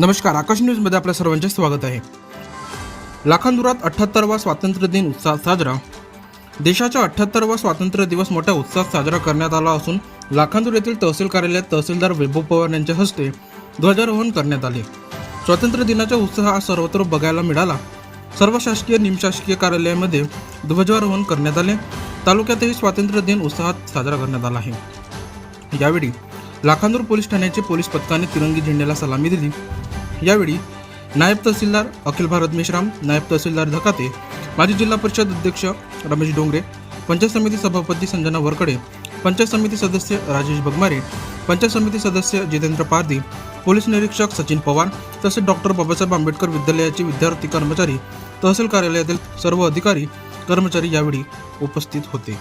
नमस्कार आकाश न्यूजमध्ये आपल्या सर्वांचे स्वागत आहे. लाखांदुरात अठ्ठ्याहत्तरवा स्वातंत्र्य दिन उत्साहात साजरा. देशाचा अठ्ठ्याहत्तरवा स्वातंत्र्य दिवस मोठ्या उत्साहात साजरा करण्यात आला असून लाखांदूर येथील तहसील कार्यालयात तहसीलदार वैभव पवार यांच्या हस्ते ध्वजारोहण करण्यात आले. स्वातंत्र्य दिनाचा उत्साह सर्वत्र बघायला मिळाला. सर्व शासकीय निमशासकीय कार्यालयामध्ये ध्वजारोहण करण्यात आले. तालुक्यातही स्वातंत्र्य दिन उत्साहात साजरा करण्यात आला आहे. यावेळी लाखांदूर पोलीस ठाण्याचे पोलीस पथकाने तिरंगी झेंड्याला सलामी दिली. यावेळी नायब तहसीलदार अखिल भारत मेश्राम नायब तहसीलदार धकाते माजी जिल्हा परिषद अध्यक्ष रमेश डोंगरे पंचायत समिती सभापती संजना वरकडे पंचायत समिती सदस्य राजेश बगमारे पंचायत समिती सदस्य जितेंद्र पारदी पोलीस निरीक्षक सचिन पवार तसेच डॉक्टर बाबासाहेब आंबेडकर विद्यालयाचे विद्यार्थी कर्मचारी तहसील कार्यालयातील सर्व अधिकारी कर्मचारी यावेळी उपस्थित होते.